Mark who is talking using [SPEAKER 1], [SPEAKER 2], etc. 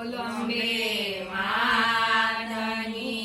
[SPEAKER 1] બોલો અંબે માતની